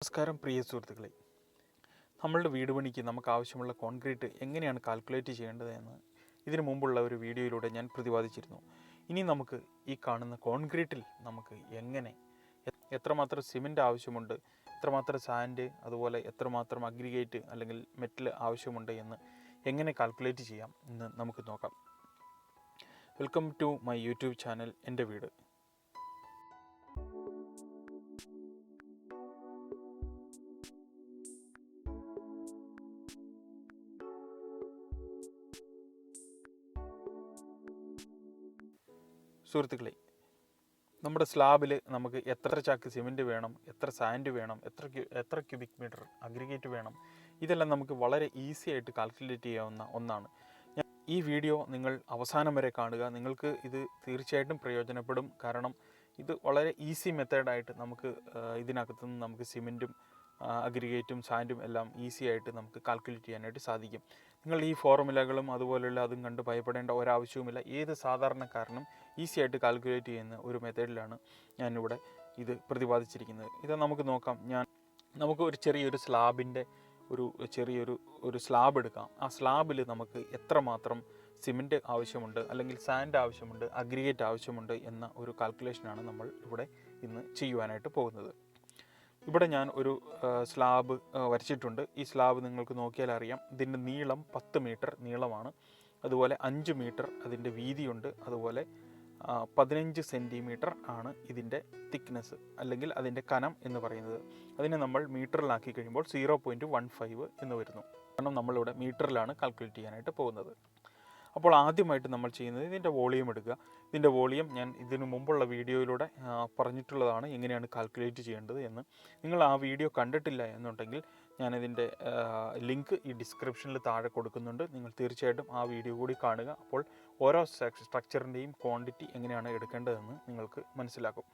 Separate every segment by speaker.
Speaker 1: നമസ്കാരം പ്രിയ സുഹൃത്തുക്കളെ. നമ്മളുടെ വീട് പണിക്ക് നമുക്ക് ആവശ്യമുള്ള കോൺക്രീറ്റ് എങ്ങനെയാണ് കാൽക്കുലേറ്റ് ചെയ്യേണ്ടത് എന്ന് ഇതിനു മുമ്പുള്ള ഒരു വീഡിയോയിലൂടെ ഞാൻ പ്രതിപാദിച്ചിരുന്നു. ഇനി നമുക്ക് ഈ കാണുന്ന കോൺക്രീറ്റിൽ നമുക്ക് എങ്ങനെ എത്രമാത്രം സിമെന്റ് ആവശ്യമുണ്ട് എത്രമാത്രം സാൻഡ് അതുപോലെ എത്രമാത്രം അഗ്രിഗേറ്റ് അല്ലെങ്കിൽ മെറ്റൽ ആവശ്യമുണ്ട് എന്ന് എങ്ങനെ കാൽക്കുലേറ്റ് ചെയ്യാം എന്ന് നമുക്ക് നോക്കാം. Welcome to my YouTube channel എന്റെ വീട്. സുഹൃത്തുക്കളെ നമ്മുടെ സ്ലാബിൽ നമുക്ക് എത്ര ചാക്ക് സിമെന്റ് വേണം എത്ര സാൻഡ് വേണം എത്ര എത്ര ക്യൂബിക് മീറ്റർ അഗ്രിഗേറ്റ് വേണം ഇതെല്ലാം നമുക്ക് വളരെ ഈസി ആയിട്ട് കാൽക്കുലേറ്റ് ചെയ്യാവുന്ന ഒന്നാണ്. ഈ വീഡിയോ നിങ്ങൾ അവസാനം വരെ കാണുക. നിങ്ങൾക്ക് ഇത് തീർച്ചയായിട്ടും പ്രയോജനപ്പെടും. കാരണം ഇത് വളരെ ഈസി മെത്തേഡായിട്ട് നമുക്ക് ഇതിനകത്തുനിന്ന് ഇതിനകത്ത് നിന്ന് നമുക്ക് സിമെന്റും അഗ്രിഗേറ്റും സാൻഡും എല്ലാം ഈസി ആയിട്ട് നമുക്ക് കാൽക്കുലേറ്റ് ചെയ്യാനായിട്ട് സാധിക്കും. നിങ്ങൾ ഈ ഫോർമുലകളും അതുപോലെയുള്ള അതും കണ്ട് ഭയപ്പെടേണ്ട ഒരാവശ്യവുമില്ല. ഏത് സാധാരണക്കാരനും ഈസി ആയിട്ട് കാൽക്കുലേറ്റ് ചെയ്യുന്ന ഒരു മെത്തേഡിലാണ് ഞാനിവിടെ ഇത് പ്രതിപാദിച്ചിരിക്കുന്നത്. ഇത് നമുക്ക് നോക്കാം. ഞാൻ നമുക്ക് ഒരു ചെറിയൊരു സ്ലാബിന്റെ ഒരു ചെറിയൊരു ഒരു സ്ലാബ് എടുക്കാം. ആ സ്ലാബിൽ നമുക്ക് എത്രമാത്രം സിമെന്റ് ആവശ്യമുണ്ട് അല്ലെങ്കിൽ സാൻഡ് ആവശ്യമുണ്ട് അഗ്രിഗേറ്റ് ആവശ്യമുണ്ട് എന്ന ഒരു കാൽക്കുലേഷനാണ് നമ്മൾ ഇവിടെ ഇന്ന് ചെയ്യുവാനായിട്ട് പോകുന്നത്. ഇവിടെ ഞാൻ ഒരു സ്ലാബ് വരച്ചിട്ടുണ്ട്. ഈ സ്ലാബ് നിങ്ങൾക്ക് നോക്കിയാൽ അറിയാം. ഇതിന്റെ നീളം പത്ത് മീറ്റർ നീളമാണ്. അതുപോലെ അഞ്ച് മീറ്റർ അതിന്റെ വീതിയുണ്ട്. അതുപോലെ പതിനഞ്ച് സെന്റിമീറ്റർ ആണ് ഇതിന്റെ തിക്നെസ് അല്ലെങ്കിൽ അതിന്റെ കനം എന്ന് പറയുന്നത്. അതിനെ നമ്മൾ മീറ്ററിലാക്കി കഴിയുമ്പോൾ സീറോ പോയിന്റ് വൺ ഫൈവ് എന്ന് വരുന്നു. കാരണം നമ്മളിവിടെ മീറ്ററിലാണ് കാൽക്കുലേറ്റ് ചെയ്യാനായിട്ട് പോകുന്നത്. അപ്പോൾ ആദ്യമായിട്ട് നമ്മൾ ചെയ്യുന്നത് ഇതിന്റെ വോളിയം എടുക്കുക. ഇതിന്റെ വോളിയം ഞാൻ ഇതിനു മുമ്പുള്ള വീഡിയോയിലൂടെ പറഞ്ഞിട്ടുള്ളതാണ് എങ്ങനെയാണ് കാൽക്കുലേറ്റ് ചെയ്യേണ്ടത് എന്ന്. നിങ്ങൾ ആ വീഡിയോ കണ്ടിട്ടില്ല എന്നുണ്ടെങ്കിൽ ഞാനിതിന്റെ ലിങ്ക് ഈ ഡിസ്ക്രിപ്ഷനിൽ താഴെ കൊടുക്കുന്നുണ്ട്. നിങ്ങൾ തീർച്ചയായിട്ടും ആ വീഡിയോ കൂടി കാണുക. അപ്പോൾ ഓരോ സ്ട്രക്ചറിന്റെയും ക്വാണ്ടിറ്റി എങ്ങനെയാണ് എടുക്കേണ്ടതെന്ന് നിങ്ങൾക്ക് മനസ്സിലാക്കും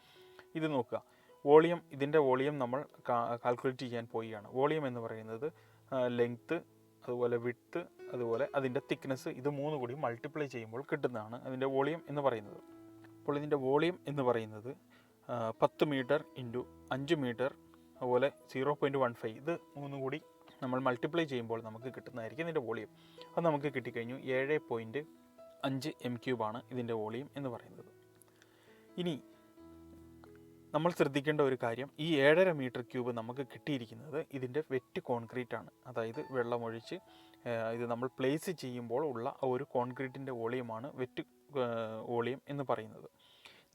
Speaker 1: ഇത് നോക്കുക. വോളിയം ഇതിന്റെ വോളിയം നമ്മൾ കാൽക്കുലേറ്റ് ചെയ്യാൻ പോവുകയാണ്. വോളിയം എന്ന് പറയുന്നത് ലെങ്ത്ത് അതുപോലെ വിട്ട് അതുപോലെ അതിന്റെ തിക്നെസ് ഇത് മൂന്ന് കൂടി മൾട്ടിപ്ലൈ ചെയ്യുമ്പോൾ കിട്ടുന്നതാണ് അതിന്റെ വോളിയം എന്ന് പറയുന്നത്. അപ്പോൾ ഇതിന്റെ വോളിയം എന്ന് പറയുന്നത് പത്ത് മീറ്റർ ഇന്റു അഞ്ച് മീറ്റർ അതുപോലെ സീറോ പോയിന്റ് വൺ ഫൈവ് ഇത് മൂന്നും കൂടി നമ്മൾ മൾട്ടിപ്ലൈ ചെയ്യുമ്പോൾ നമുക്ക് കിട്ടുന്നതായിരിക്കും ഇതിന്റെ വോളിയം. അത് നമുക്ക് കിട്ടിക്കഴിഞ്ഞു ഏഴ് പോയിന്റ് അഞ്ച് എം ക്യൂബാണ് ഇതിന്റെ വോളിയം എന്ന് പറയുന്നത്. ഇനി നമ്മൾ ശ്രദ്ധിക്കേണ്ട ഒരു കാര്യം ഈ ഏഴര മീറ്റർ ക്യൂബ് നമുക്ക് കിട്ടിയിരിക്കുന്നത് ഇതിന്റെ വെറ്റ് കോൺക്രീറ്റ് ആണ് അതായത് വെള്ളമൊഴിച്ച് ഇത് നമ്മൾ പ്ലേസ് ചെയ്യുമ്പോൾ ഉള്ള ഒരു കോൺക്രീറ്റിന്റെ വോളിയമാണ് വെറ്റ് വോളിയം എന്ന് പറയുന്നത്.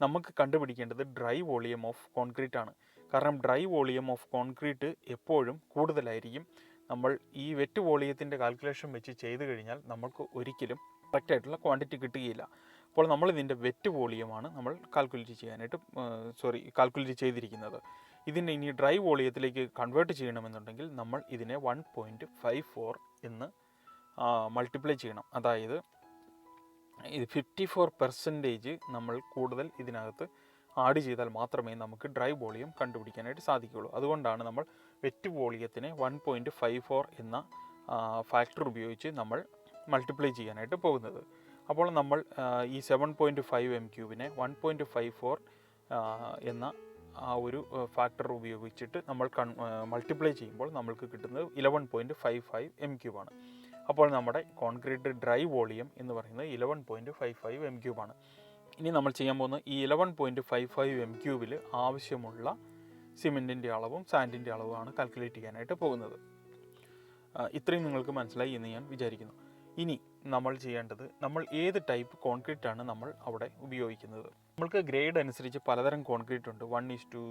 Speaker 1: നമുക്ക് കണ്ടുപിടിക്കേണ്ടത് ഡ്രൈ വോളിയം ഓഫ് കോൺക്രീറ്റ് ആണ് കാരണം ഡ്രൈ വോളിയം ഓഫ് കോൺക്രീറ്റ് എപ്പോഴും കൂടുതലായിരിക്കും. നമ്മൾ ഈ വെറ്റ് വോളിയത്തിന്റെ കാൽക്കുലേഷൻ വെച്ച് ചെയ്തു കഴിഞ്ഞാൽ നമുക്ക് ഒരിക്കലും കറക്റ്റായിട്ടുള്ള ക്വാണ്ടിറ്റി കിട്ടുകയില്ല. അപ്പോൾ നമ്മൾ ഇതിന്റെ വെറ്റ് വോളിയമാണ് നമ്മൾ കാൽക്കുലേറ്റ് ചെയ്യാനായിട്ട് സോറി കാൽക്കുലേറ്റ് ചെയ്തിരിക്കുന്നത്. ഇതിനെ ഇനി ഡ്രൈ വോളിയത്തിലേക്ക് കൺവേർട്ട് ചെയ്യണമെന്നുണ്ടെങ്കിൽ നമ്മൾ ഇതിനെ വൺ പോയിന്റ് ഫൈവ് ഫോർ എന്ന് മൾട്ടിപ്ലൈ ചെയ്യണം. അതായത് ഇത് ഫിഫ്റ്റി ഫോർ പെർസെന്റേജ് നമ്മൾ കൂടുതൽ ഇതിനകത്ത് ആഡ് ചെയ്താൽ മാത്രമേ നമുക്ക് ഡ്രൈ വോളിയം കണ്ടുപിടിക്കാനായിട്ട് സാധിക്കുകയുള്ളൂ. അതുകൊണ്ടാണ് നമ്മൾ വെറ്റ് വോളിയത്തിനെ വൺ പോയിന്റ് ഫൈവ് ഫോർ എന്ന ഫാക്ടർ ഉപയോഗിച്ച് നമ്മൾ മൾട്ടിപ്ലൈ ചെയ്യാനായിട്ട് പോകുന്നത്. അപ്പോൾ നമ്മൾ ഈ സെവൻ പോയിന്റ് ഫൈവ് എം ക്യൂബിനെ വൺ പോയിന്റ് ഫൈവ് ഫോർ എന്ന ആ ഒരു ഫാക്ടർ ഉപയോഗിച്ചിട്ട് നമ്മൾ കൺ മൾട്ടിപ്ലൈ ചെയ്യുമ്പോൾ നമ്മൾക്ക് കിട്ടുന്നത് eleven point five five M ക്യൂബാണ് അപ്പോൾ നമ്മുടെ കോൺക്രീറ്റ് ഡ്രൈ വോളിയം എന്ന് പറയുന്നത് eleven point five five M ക്യൂബാണ് ഇനി നമ്മൾ ചെയ്യാൻ പോകുന്നത് ഈ eleven point five five M ക്യൂബിൽ ആവശ്യമുള്ള സിമെന്റിന്റെ അളവും സാൻഡിന്റെ അളവുമാണ് കാൽക്കുലേറ്റ് ചെയ്യാനായിട്ട് പോകുന്നത്. ഇത്രയും നിങ്ങൾക്ക് മനസ്സിലായി എന്ന് ഞാൻ വിചാരിക്കുന്നു. ഇനി നമ്മൾ ചെയ്യേണ്ടത് നമ്മൾ ഏത് ടൈപ്പ് കോൺക്രീറ്റ് ആണ് നമ്മൾ അവിടെ ഉപയോഗിക്കുന്നത്? നമ്മൾക്ക് ഗ്രേഡ് അനുസരിച്ച് പലതരം കോൺക്രീറ്റ് ഉണ്ട്. One is to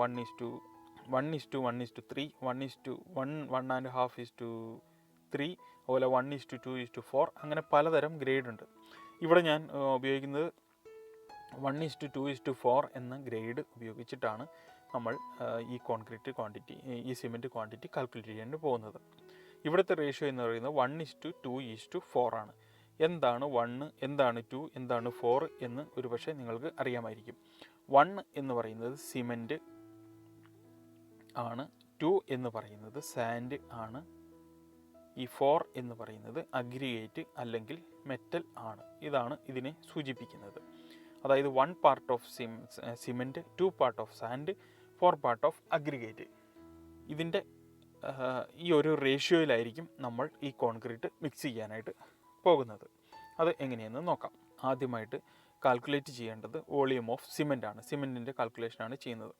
Speaker 1: one is to one is to one is to three one is to one one and half is to three അതുപോലെ one is to two is to four അങ്ങനെ പലതരം grade ഉണ്ട്. ഇവിടെ ഞാൻ ഉപയോഗിക്കുന്നത് one is to two is to four എന്ന grade ഉപയോഗിച്ചിട്ടാണ് നമ്മൾ ഈ കോൺക്രീറ്റ് ക്വാണ്ടിറ്റി ഈ സിമെന്റ് ക്വാണ്ടിറ്റി കാൽക്കുലേറ്റ് ചെയ്യാൻ പോകുന്നത്. ഇവിടുത്തെ റേഷ്യോ എന്ന് പറയുന്നത് one is to two is to four ആണ്. എന്താണ് വണ്ണ് എന്താണ് ടു എന്താണ് ഫോർ എന്ന് ഒരു പക്ഷേ നിങ്ങൾക്ക് അറിയാമായിരിക്കും. വൺ എന്ന് പറയുന്നത് സിമെന്റ് ആണ് ടു എന്ന് പറയുന്നത് സാൻഡ് ആണ് ഈ ഫോർ എന്ന് പറയുന്നത് അഗ്രിഗേറ്റ് അല്ലെങ്കിൽ മെറ്റൽ ആണ്. ഇതാണ് ഇതിനെ സൂചിപ്പിക്കുന്നത്. അതായത് one part of cem cement two part of sand four part of aggregate ഇതിന്റെ ഈ ഒരു റേഷ്യോയിലായിരിക്കും നമ്മൾ ഈ കോൺക്രീറ്റ് മിക്സ് ചെയ്യാനായിട്ട് പോകുന്നത്. അത് എങ്ങനെയെന്ന് നോക്കാം. ആദ്യമായിട്ട് കാൽക്കുലേറ്റ് ചെയ്യേണ്ടത് വോളിയം ഓഫ് സിമെന്റ് ആണ്. സിമെന്റിന്റെ കാൽക്കുലേഷനാണ് ചെയ്യുന്നത്.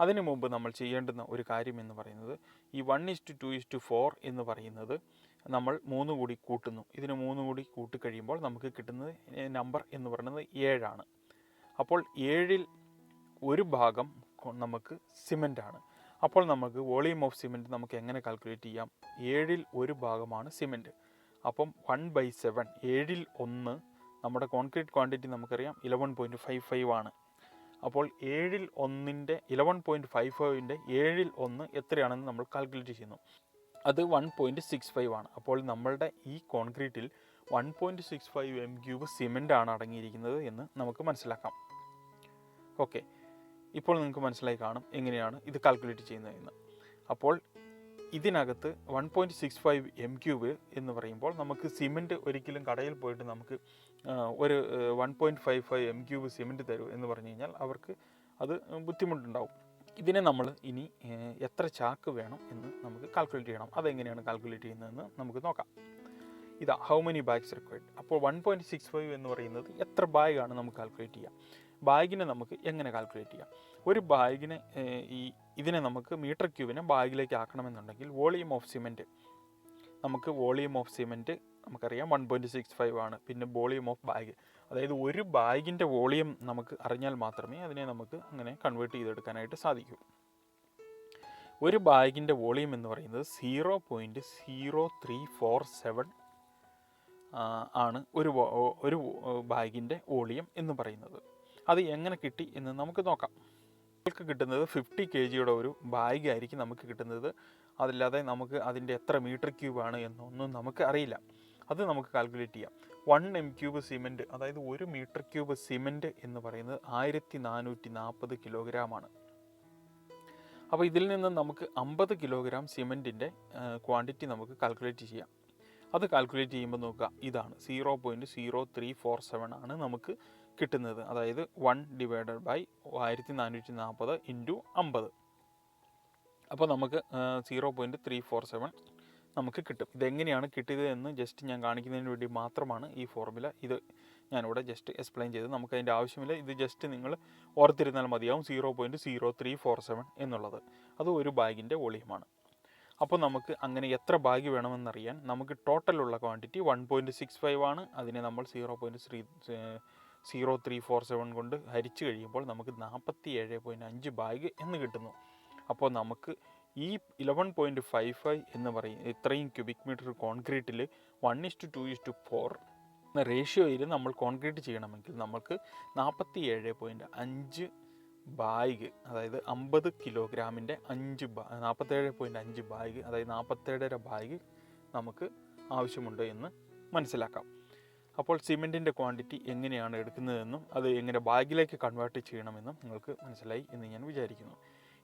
Speaker 1: അതിനു മുമ്പ് നമ്മൾ ചെയ്യേണ്ടുന്ന ഒരു കാര്യം എന്ന് പറയുന്നത് ഈ one is two is to four എന്ന് പറയുന്നത് നമ്മൾ മൂന്ന് കൂടി കൂട്ടുന്നു. ഇതിന് മൂന്ന് കൂടി കൂട്ടിക്കഴിയുമ്പോൾ നമുക്ക് കിട്ടുന്നത് നമ്പർ എന്ന് പറയുന്നത് ഏഴാണ്. അപ്പോൾ ഏഴിൽ ഒരു ഭാഗം നമുക്ക് സിമെന്റ് ആണ്. അപ്പോൾ നമുക്ക് വോളിയം ഓഫ് സിമെന്റ് നമുക്ക് എങ്ങനെ കാൽക്കുലേറ്റ് ചെയ്യാം? ഏഴിൽ ഒരു ഭാഗമാണ് സിമെന്റ്. അപ്പം വൺ ബൈ സെവൻ ഏഴിൽ ഒന്ന് നമ്മുടെ കോൺക്രീറ്റ് ക്വാണ്ടിറ്റി നമുക്കറിയാം ഇലവൻ പോയിന്റ് ഫൈവ് ഫൈവ് ആണ്. അപ്പോൾ ഏഴിൽ ഒന്നിന്റെ ഇലവൻ പോയിന്റ് ഫൈവ് ഫൈവിന്റെ ഏഴിൽ ഒന്ന് എത്രയാണെന്ന് നമ്മൾ കാൽക്കുലേറ്റ് ചെയ്യുന്നു. അത് വൺ പോയിന്റ് സിക്സ് ഫൈവ് ആണ്. അപ്പോൾ നമ്മളുടെ ഈ കോൺക്രീറ്റിൽ one point six five M cube cement ആണ് അടങ്ങിയിരിക്കുന്നത് എന്ന് നമുക്ക് മനസ്സിലാക്കാം. ഓക്കെ ഇപ്പോൾ നിങ്ങൾക്ക് മനസ്സിലായി കാണും എങ്ങനെയാണ് ഇത് കാൽക്കുലേറ്റ് ചെയ്യുന്നതെന്ന്. അപ്പോൾ ഇതിനകത്ത് one point six five M cube എന്ന് പറയുമ്പോൾ നമുക്ക് സിമെന്റ് ഒരിക്കലും കടയിൽ പോയിട്ട് നമുക്ക് ഒരു one point five five M cube cement തരൂ എന്ന് പറഞ്ഞു കഴിഞ്ഞാൽ അവർക്ക് അത് ബുദ്ധിമുട്ടുണ്ടാവും. ഇതിനെ നമ്മൾ ഇനി എത്ര ചാക്ക് വേണം എന്ന് നമുക്ക് കാൽക്കുലേറ്റ് ചെയ്യണം. അതെങ്ങനെയാണ് കാൽക്കുലേറ്റ് ചെയ്യുന്നതെന്ന് നമുക്ക് നോക്കാം. ഇതാ ഹൗ മെനി ബാഗ്സ് റിക്വയർഡ് അപ്പോൾ വൺ പോയിന്റ് സിക്സ് ഫൈവ് എന്ന് പറയുന്നത് എത്ര ബാഗാണ് നമുക്ക് കാൽക്കുലേറ്റ് ചെയ്യാം? ബാഗിനെ നമുക്ക് എങ്ങനെ കാൽക്കുലേറ്റ് ചെയ്യാം? ഒരു ബാഗിനെ ഈ ഇതിനെ നമുക്ക് മീറ്റർ ക്യൂബിനെ ബാഗിലേക്ക് ആക്കണമെന്നുണ്ടെങ്കിൽ വോളിയം ഓഫ് സിമെന്റ് നമുക്ക് വോളിയം ഓഫ് സിമെന്റ് നമുക്കറിയാം വൺ പോയിന്റ് സിക്സ് ഫൈവ് ആണ്. പിന്നെ വോളിയം ഓഫ് ബാഗ് അതായത് ഒരു ബാഗിന്റെ വോളിയം നമുക്ക് അറിഞ്ഞാൽ മാത്രമേ അതിനെ നമുക്ക് അങ്ങനെ കൺവേർട്ട് ചെയ്തെടുക്കാനായിട്ട് സാധിക്കൂ. ഒരു ബാഗിന്റെ വോളിയം എന്ന് പറയുന്നത് zero point zero three four seven ആണ് ഒരു ഒരു ബാഗിന്റെ വോളിയം എന്ന് പറയുന്നത്. അത് എങ്ങനെ കിട്ടി എന്ന് നമുക്ക് നോക്കാം. നമുക്ക് കിട്ടുന്നത് ഫിഫ്റ്റി കെ ജിയുടെ ഒരു ബാഗ് ആയിരിക്കും നമുക്ക് കിട്ടുന്നത്. അതല്ലാതെ നമുക്ക് അതിന്റെ എത്ര മീറ്റർ ക്യൂബ് ക്യൂബാണ് എന്നൊന്നും നമുക്ക് അറിയില്ല. അത് നമുക്ക് കാൽക്കുലേറ്റ് ചെയ്യാം. വൺ എം ക്യൂബ് സിമെന്റ് അതായത് ഒരു മീറ്റർ ക്യൂബ് സിമെന്റ് എന്ന് പറയുന്നത് ആയിരത്തി നാനൂറ്റി നാൽപ്പത് കിലോഗ്രാമാണ് അപ്പോൾ ഇതിൽ നിന്ന് നമുക്ക് അമ്പത് കിലോഗ്രാം സിമെന്റിന്റെ ക്വാണ്ടിറ്റി നമുക്ക് കാൽക്കുലേറ്റ് ചെയ്യാം. അത് കാൽക്കുലേറ്റ് ചെയ്യുമ്പോൾ നോക്കുക ഇതാണ് zero point zero three four seven ആണ് നമുക്ക് കിട്ടുന്നത്. അതായത് വൺ ഡിവൈഡഡ് ബൈ ആയിരത്തി നാനൂറ്റി നാൽപ്പത് ഇന്റു അമ്പത്. അപ്പോൾ നമുക്ക് zero point three four seven നമുക്ക് കിട്ടും. ഇതെങ്ങനെയാണ് കിട്ടിയത് എന്ന് ജസ്റ്റ് ഞാൻ കാണിക്കുന്നതിന് വേണ്ടി മാത്രമാണ് ഈ ഫോർമുല ഇത് ഞാനിവിടെ ജസ്റ്റ് എക്സ്പ്ലെയിൻ ചെയ്ത് നമുക്ക് അതിന്റെ ആവശ്യമില്ല. ഇത് ജസ്റ്റ് നിങ്ങൾ ഓർത്തിരുന്നാൽ മതിയാവും. Zero point zero three four seven എന്നുള്ളത്. അത് ഒരു ബാഗിന്റെ വോളിയമാണ്. അപ്പോൾ നമുക്ക് അങ്ങനെ എത്ര ബാഗ് വേണമെന്നറിയാൻ നമുക്ക് ടോട്ടലുള്ള quantity one point six five ആണ്. അതിനെ നമ്മൾ zero point three zero three four seven കൊണ്ട് ഹരിച്ചു കഴിയുമ്പോൾ നമുക്ക് നാൽപ്പത്തി ഏഴ് പോയിന്റ് അഞ്ച് ബാഗ് എന്ന് കിട്ടുന്നു. അപ്പോൾ നമുക്ക് ഈ ഇലവൻ പോയിന്റ് ഫൈവ് ഫൈവ് എന്ന് പറയും ഇത്രയും cubic metre കോൺക്രീറ്റിൽ one is to two is to four എന്ന റേഷ്യോയിൽ നമ്മൾ കോൺക്രീറ്റ് ചെയ്യണമെങ്കിൽ നമുക്ക് നാൽപ്പത്തി ഏഴ് പോയിന്റ് അഞ്ച് ബാഗ് അതായത് അമ്പത് കിലോഗ്രാമിന്റെ അഞ്ച് ബാ നാൽപ്പത്തേഴ് പോയിന്റ് അഞ്ച് ബാഗ് അതായത് നാൽപ്പത്തേഴര ബാഗ് നമുക്ക് ആവശ്യമുണ്ട് എന്ന് മനസ്സിലാക്കാം. അപ്പോൾ സിമെന്റിന്റെ ക്വാണ്ടിറ്റി എങ്ങനെയാണ് എടുക്കുന്നതെന്നും അത് എങ്ങനെ ബാഗിലേക്ക് കൺവേർട്ട് ചെയ്യണമെന്നും നിങ്ങൾക്ക് മനസ്സിലായി എന്ന് ഞാൻ വിചാരിക്കുന്നു.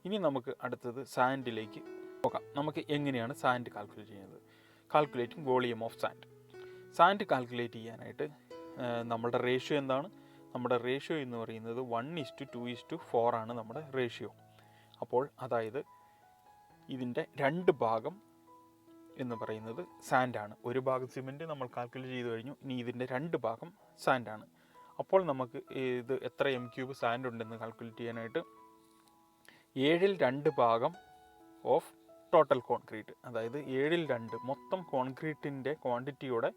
Speaker 1: ഇനി നമുക്ക് അടുത്തത് സാൻഡിലേക്ക് നോക്കാം നമുക്ക് എങ്ങനെയാണ് സാൻഡ് കാൽക്കുലേറ്റ് ചെയ്യുന്നത്? Calculating volume of sand sand calculate ചെയ്യാനായിട്ട് നമ്മുടെ റേഷ്യോ എന്താണ്? നമ്മുടെ റേഷ്യോ എന്ന് പറയുന്നത് one is to two is to four ആണ് നമ്മുടെ റേഷ്യോ അപ്പോൾ അതായത് ഇതിന്റെ രണ്ട് ഭാഗം എന്ന് പറയുന്നത് സാൻഡാണ്. ഒരു ഭാഗം സിമെന്റ് നമ്മൾ കാൽക്കുലേറ്റ് ചെയ്ത് കഴിഞ്ഞു. ഇനി ഇതിന്റെ രണ്ട് ഭാഗം സാൻഡാണ്. അപ്പോൾ നമുക്ക് ഇത് എത്ര എം ക്യൂബ് സാൻഡ് ഉണ്ടെന്ന് കാൽക്കുലേറ്റ് ചെയ്യാനായിട്ട് ഏഴിൽ രണ്ട് ഭാഗം ഓഫ് ടോട്ടൽ കോൺക്രീറ്റ് അതായത് ഏഴിൽ രണ്ട് മൊത്തം കോൺക്രീറ്റിന്റെ ക്വാണ്ടിറ്റിയുടെ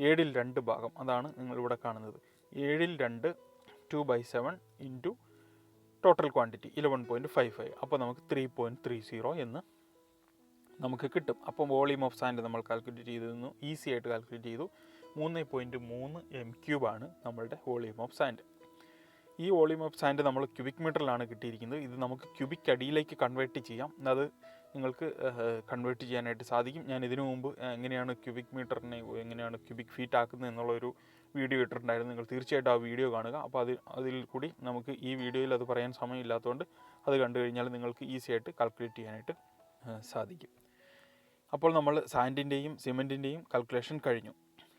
Speaker 1: ഏഴിൽ രണ്ട് ഭാഗം. അതാണ് നിങ്ങളിവിടെ കാണുന്നത്. ഏഴിൽ രണ്ട് two by seven into total quantity eleven point five five അപ്പോൾ നമുക്ക് ത്രീ പോയിന്റ് ത്രീ സീറോ എന്ന് നമുക്ക് കിട്ടും. അപ്പം വോളിയം ഓഫ് സാൻഡ് നമ്മൾ കാൽക്കുലേറ്റ് ചെയ്തിരുന്നു ഈസി ആയിട്ട് കാൽക്കുലേറ്റ് ചെയ്തു. മൂന്ന് പോയിന്റ് മൂന്ന് എം ക്യൂബാണ് നമ്മളുടെ വോളിയം ഓഫ് സാൻഡ്. ഈ വോളിയം ഓഫ് സാൻഡ് നമ്മൾ ക്യൂബിക് മീറ്ററിലാണ് കിട്ടിയിരിക്കുന്നത്. ഇത് നമുക്ക് ക്യൂബിക് അടിയിലേക്ക് കൺവേർട്ട് ചെയ്യാം. അത് നിങ്ങൾക്ക് കൺവേർട്ട് ചെയ്യാനായിട്ട് സാധിക്കും. ഞാൻ ഇതിനു മുമ്പ് എങ്ങനെയാണ് ക്യൂബിക് മീറ്ററിനെ എങ്ങനെയാണ് ക്യൂബിക് ഫീറ്റ് ആക്കുന്നത് എന്നുള്ളൊരു വീഡിയോ ഇട്ടിട്ടുണ്ടായിരുന്നു. നിങ്ങൾ തീർച്ചയായിട്ടും ആ വീഡിയോ കാണുക. അപ്പോൾ അത് അതിൽ കൂടി നമുക്ക് ഈ വീഡിയോയിൽ അത് പറയാൻ സമയമില്ലാത്തതുകൊണ്ട് അത് കണ്ടു കഴിഞ്ഞാൽ നിങ്ങൾക്ക് ഈസി ആയിട്ട് കാൽക്കുലേറ്റ് ചെയ്യാനായിട്ട് സാധിക്കും. അപ്പോൾ നമ്മൾ സാൻഡിന്റെയും സിമെന്റിന്റെയും കാൽക്കുലേഷൻ കഴിഞ്ഞു.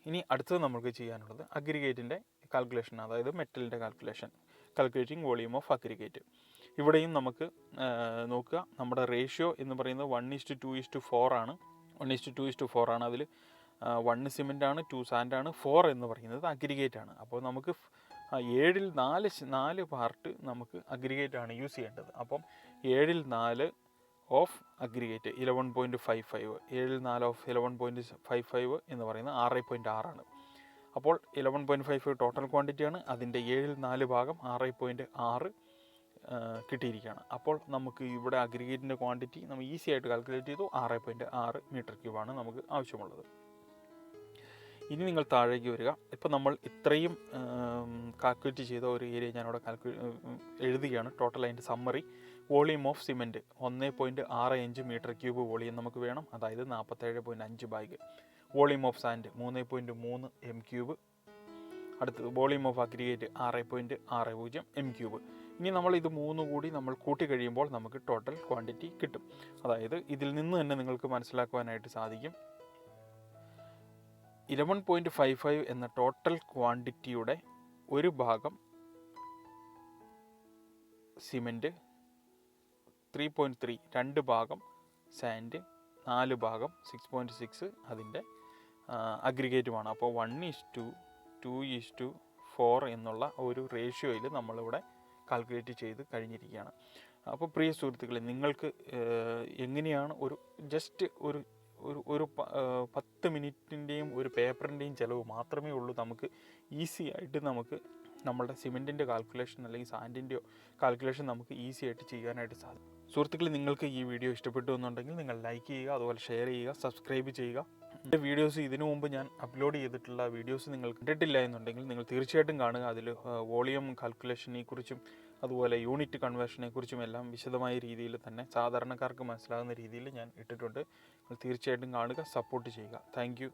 Speaker 1: ഇനി അടുത്തത് നമുക്ക് ചെയ്യാനുള്ളത് അഗ്രിഗേറ്റിന്റെ കാൽക്കുലേഷൻ അതായത് മെറ്റലിന്റെ calculation calculating volume of aggregate ഇവിടെയും നമുക്ക് നോക്കുക. നമ്മുടെ റേഷ്യോ എന്ന് പറയുന്നത് one is to two is to four ആണ്. One is to two is to four ആണ് അതിൽ വൺ സിമെന്റ് ആണ് ടു സാൻഡ് ആണ് ഫോർ എന്ന് പറയുന്നത് അഗ്രിഗേറ്റ് ആണ്. അപ്പോൾ നമുക്ക് ഏഴിൽ നാല് നാല് പാർട്ട് നമുക്ക് അഗ്രിഗേറ്റ് ആണ് യൂസ് ചെയ്യേണ്ടത്. അപ്പം ഏഴിൽ നാല് of aggregate eleven point five five ഏഴിൽ നാല് of eleven point five five എന്ന് പറയുന്നത് ആറ് പോയിന്റ് ആറാണ്. അപ്പോൾ eleven point five five total ക്വാണ്ടിറ്റിയാണ് അതിന്റെ ഏഴിൽ നാല് ഭാഗം ആറ് പോയിന്റ് ആറ് കിട്ടിയിരിക്കുകയാണ്. അപ്പോൾ നമുക്ക് ഇവിടെ അഗ്രിഗേറ്റിന്റെ ക്വാണ്ടിറ്റി നമ്മൾ ഈസി ആയിട്ട് കാൽക്കുലേറ്റ് ചെയ്തു. ആറ് പോയിന്റ് ആറ് മീറ്റർ ക്യൂബാണ് നമുക്ക് ആവശ്യമുള്ളത്. ഇനി നിങ്ങൾ താഴേക്ക് വരിക. ഇപ്പോൾ നമ്മൾ ഇത്രയും കാൽക്കുലേറ്റ് ചെയ്ത ഒരു ഏരിയ ഞാനിവിടെ കാൽക്കുലേ എഴുതുകയാണ്. ടോട്ടൽ അതിന്റെ സമ്മറി വോളിയം ഓഫ് സിമെന്റ് ഒന്ന് പോയിന്റ് ആറ് അഞ്ച് മീറ്റർ ക്യൂബ് വോളിയം നമുക്ക് വേണം. അതായത് നാൽപ്പത്തേഴ് പോയിന്റ് അഞ്ച് ബാഗ്. വോളിയം ഓഫ് സാൻഡ് മൂന്ന് പോയിന്റ് മൂന്ന് എം ക്യൂബ് അടുത്തത് വോളിയം ഓഫ് അഗ്രിഗേറ്റ് ആറ് പോയിന്റ് ആറ് പൂജ്യം എം ക്യൂബ് ഇനി നമ്മൾ ഇത് മൂന്ന് കൂടി നമ്മൾ കൂട്ടി കഴിയുമ്പോൾ നമുക്ക് ടോട്ടൽ ക്വാണ്ടിറ്റി കിട്ടും. അതായത് ഇതിൽ നിന്ന് തന്നെ നിങ്ങൾക്ക് മനസ്സിലാക്കുവാനായിട്ട് സാധിക്കും. ഇലവൻ പോയിന്റ് ഫൈവ് ഫൈവ് എന്ന ടോട്ടൽ ക്വാണ്ടിറ്റിയുടെ ഒരു ഭാഗം സിമെന്റ് ത്രീ പോയിന്റ് ത്രീ രണ്ട് ഭാഗം സാൻഡ് നാല് ഭാഗം സിക്സ് പോയിന്റ് സിക്സ് അതിന്റെ അഗ്രിഗേറ്റുമാണ് അപ്പോൾ one is to two is to four എന്നുള്ള ഒരു റേഷ്യോയിൽ നമ്മളിവിടെ കാൽക്കുലേറ്റ് ചെയ്ത് കഴിഞ്ഞിരിക്കുകയാണ്. അപ്പോൾ പ്രിയ സുഹൃത്തുക്കളെ നിങ്ങൾക്ക് എങ്ങനെയാണ് ഒരു ജസ്റ്റ് ഒരു ഒരു ഒരു പത്ത് മിനിറ്റിന്റെയും ഒരു പേപ്പറിന്റെയും ചിലവ് മാത്രമേ ഉള്ളൂ. നമുക്ക് ഈസി ആയിട്ട് നമുക്ക് നമ്മളുടെ സിമെന്റിന്റെ കാൽക്കുലേഷൻ അല്ലെങ്കിൽ സാൻഡിന്റെയോ കാൽക്കുലേഷൻ നമുക്ക് ഈസി ആയിട്ട് ചെയ്യാനായിട്ട് സാധിക്കും. സുഹൃത്തുക്കളെ നിങ്ങൾക്ക് ഈ വീഡിയോ ഇഷ്ടപ്പെട്ടു എന്നുണ്ടെങ്കിൽ നിങ്ങൾ ലൈക്ക് ചെയ്യുക അതുപോലെ ഷെയർ ചെയ്യുക സബ്സ്ക്രൈബ് ചെയ്യുക. എന്റെ വീഡിയോസ് ഇതിനു മുമ്പ് ഞാൻ അപ്ലോഡ് ചെയ്തിട്ടുള്ള വീഡിയോസ് നിങ്ങൾ കണ്ടിട്ടില്ല എന്നുണ്ടെങ്കിൽ നിങ്ങൾ തീർച്ചയായിട്ടും കാണുക. അതിൽ വോളിയം കാൽക്കുലേഷനെ കുറിച്ചും അതുപോലെ യൂണിറ്റ് കൺവേർഷനെ കുറിച്ചും എല്ലാം വിശദമായ രീതിയിൽ തന്നെ സാധാരണക്കാർക്ക് മനസ്സിലാകുന്ന രീതിയിൽ ഞാൻ ഇട്ടിട്ടുണ്ട്. നിങ്ങൾ തീർച്ചയായിട്ടും കാണുക സപ്പോർട്ട് ചെയ്യുക. താങ്ക്